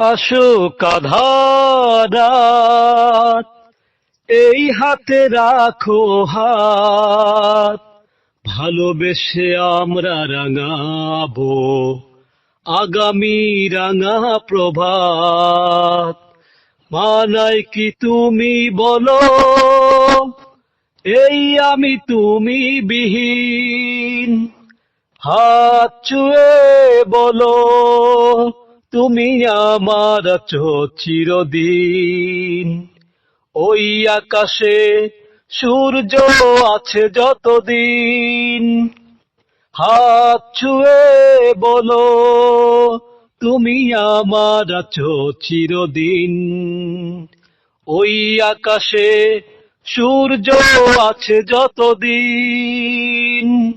আসো কাধারাত এই হাতে রাখো হাত। ভালোবেসে আমরা রাঙাবো আগামী রাঙা প্রভাত। মানাই কি তুমি বলো, এই আমি তুমি বিহীন। হাত চুয়ে বলো তুমি আমার আছো চিরদিন ওই আকাশে সূর্য আছে যতদিন। হাত ছুঁয়ে বলো, তুমি আমার আছো চিরদিন। ওই আকাশে সূর্য আছে যতদিন।